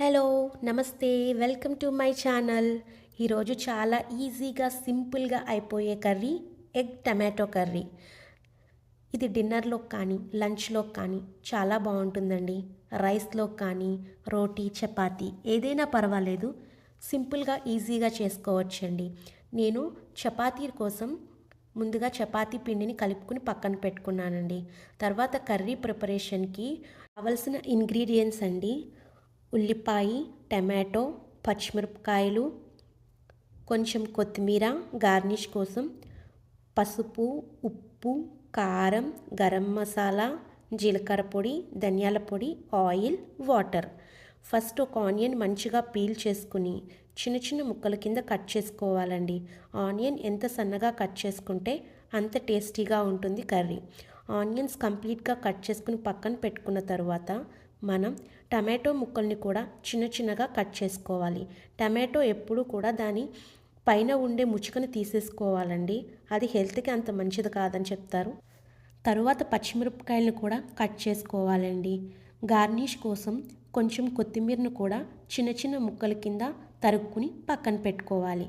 Hello నమస్తే welcome to my channel. ఈరోజు చాలా ఈజీగా సింపుల్గా అయిపోయే కర్రీ ఎగ్ టమాటో కర్రీ. ఇది డిన్నర్లో కానీ లంచ్లో కానీ చాలా బాగుంటుందండి. రైస్లో కానీ రోటీ చపాతీ ఏదైనా పర్వాలేదు. సింపుల్గా ఈజీగా చేసుకోవచ్చండి. నేను చపాతీ కోసం ముందుగా చపాతీ పిండిని కలుపుకుని పక్కన పెట్టుకున్నానండి. తర్వాత కర్రీ ప్రిపరేషన్కి కావలసిన ఇంగ్రీడియంట్స్ అండి. ఉల్లిపాయ టమాటో పచ్చిమిరపకాయలు కొంచెం కొత్తిమీర గార్నిష్ కోసం పసుపు ఉప్పు కారం గరం మసాలా జీలకర్ర పొడి ధనియాల పొడి ఆయిల్ వాటర్. ఫస్ట్ ఒక ఆనియన్ మంచిగా పీల్ చేసుకుని చిన్న చిన్న ముక్కల కింద కట్ చేసుకోవాలండి. ఆనియన్ ఎంత సన్నగా కట్ చేసుకుంటే అంత టేస్టీగా ఉంటుంది కర్రీ. ఆనియన్స్ కంప్లీట్గా కట్ చేసుకుని పక్కన పెట్టుకున్న తర్వాత మనం టమాటో ముక్కల్ని కూడా చిన్న చిన్నగా కట్ చేసుకోవాలి. టమాటో ఎప్పుడు కూడా దాని పైన ఉండే ముచ్చుకని తీసేసుకోవాలండి. అది హెల్త్కి అంత మంచిది కాదని చెప్తారు. తరువాత పచ్చిమిరపకాయలను కూడా కట్ చేసుకోవాలండి. గార్నిష్ కోసం కొంచెం కొత్తిమీరను కూడా చిన్న చిన్న ముక్కల కింద తరుక్కుని పక్కన పెట్టుకోవాలి.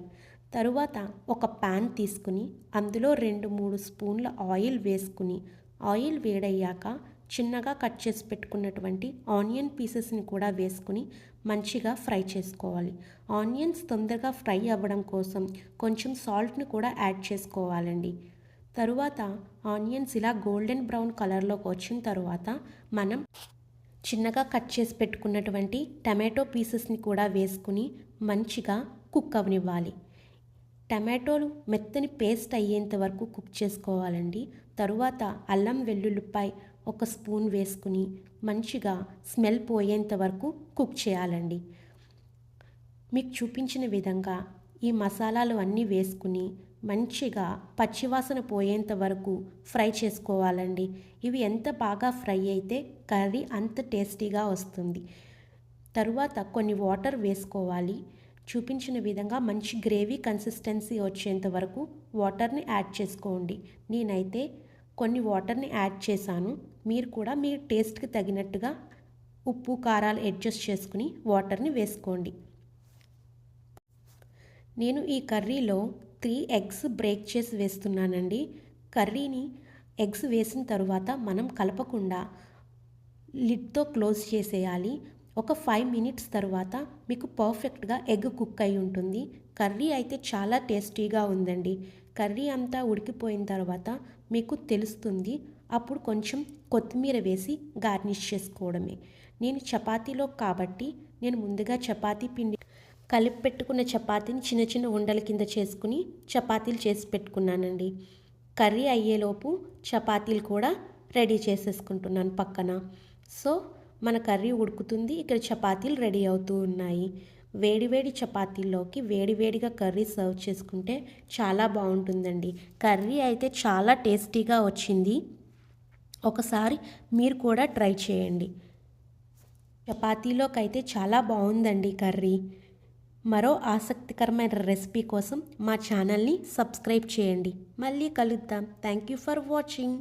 తరువాత ఒక ప్యాన్ తీసుకుని అందులో రెండు మూడు స్పూన్ల ఆయిల్ వేసుకుని ఆయిల్ వేడయ్యాక చిన్నగా కట్ చేసి పెట్టుకున్నటువంటి ఆనియన్ పీసెస్ని కూడా వేసుకుని మంచిగా ఫ్రై చేసుకోవాలి. ఆనియన్స్ తొందరగా ఫ్రై అవ్వడం కోసం కొంచెం సాల్ట్ని కూడా యాడ్ చేసుకోవాలండి. తరువాత ఆనియన్స్ ఇలా గోల్డెన్ బ్రౌన్ కలర్లోకి వచ్చిన తర్వాత మనం చిన్నగా కట్ చేసి పెట్టుకున్నటువంటి టమాటో పీసెస్ని కూడా వేసుకుని మంచిగా కుక్ అవనివ్వాలి టమాటోలు మెత్తని పేస్ట్ అయ్యేంత వరకు కుక్ చేసుకోవాలండి. తరువాత అల్లం వెల్లుల్లిపాయ ఒక స్పూన్ వేసుకుని మంచిగా స్మెల్ పోయేంత వరకు కుక్ చేయాలండి. మీకు చూపించిన విధంగా ఈ మసాలాలు అన్నీ వేసుకుని మంచిగా పచ్చివాసన పోయేంత వరకు ఫ్రై చేసుకోవాలండి. ఇవి ఎంత బాగా ఫ్రై అయితే కర్రీ అంత టేస్టీగా వస్తుంది. తరువాత కొన్ని వాటర్ వేసుకోవాలి. చూపించిన విధంగా మంచి గ్రేవీ కన్సిస్టెన్సీ వచ్చేంత వరకు వాటర్ని యాడ్ చేసుకోండి. నేనైతే కొన్ని వాటర్ని యాడ్ చేశాను. మీరు కూడా మీ టేస్ట్కి తగినట్టుగా ఉప్పు కారాలు అడ్జస్ట్ చేసుకుని వాటర్ని వేసుకోండి. నేను ఈ కర్రీలో త్రీ ఎగ్స్ బ్రేక్ చేసి వేస్తున్నానండి. కర్రీని ఎగ్స్ వేసిన తర్వాత మనం కలపకుండా లిడ్తో క్లోజ్ చేసేయాలి. ఒక ఫైవ్ మినిట్స్ తర్వాత మీకు పర్ఫెక్ట్గా ఎగ్ కుక్ అయి ఉంటుంది. కర్రీ అయితే చాలా టేస్టీగా ఉందండి. కర్రీ అంతా ఉడికిపోయిన తర్వాత మీకు తెలుస్తుంది అప్పుడు కొంచెం కొత్తిమీర వేసి గార్నిష్ చేసుకోవడమే. నేను చపాతీలో కాబట్టి నేను ముందుగా చపాతీ పిండి కలిపి పెట్టుకున్న చపాతీని చిన్న చిన్న ఉండల కింద చేసుకుని చపాతీలు చేసి పెట్టుకున్నానండి. కర్రీ అయ్యేలోపు చపాతీలు కూడా రెడీ చేసేసుకుంటున్నాను పక్కన. సో మన కర్రీ ఉడుకుతుంది ఇక్కడ చపాతీలు రెడీ అవుతూ ఉన్నాయి. వేడివేడి చపాతీల్లోకి వేడివేడిగా కర్రీ సర్వ్ చేసుకుంటే చాలా బాగుంటుందండి. కర్రీ అయితే చాలా టేస్టీగా వచ్చింది. ఒకసారి మీరు కూడా ట్రై చేయండి. చపాతీలోకి అయితే చాలా బాగుందండి కర్రీ. మరో ఆసక్తికరమైన రెసిపీ కోసం మా ఛానల్ని సబ్స్క్రైబ్ చేయండి. మళ్ళీ కలుద్దాం. Thank you for watching.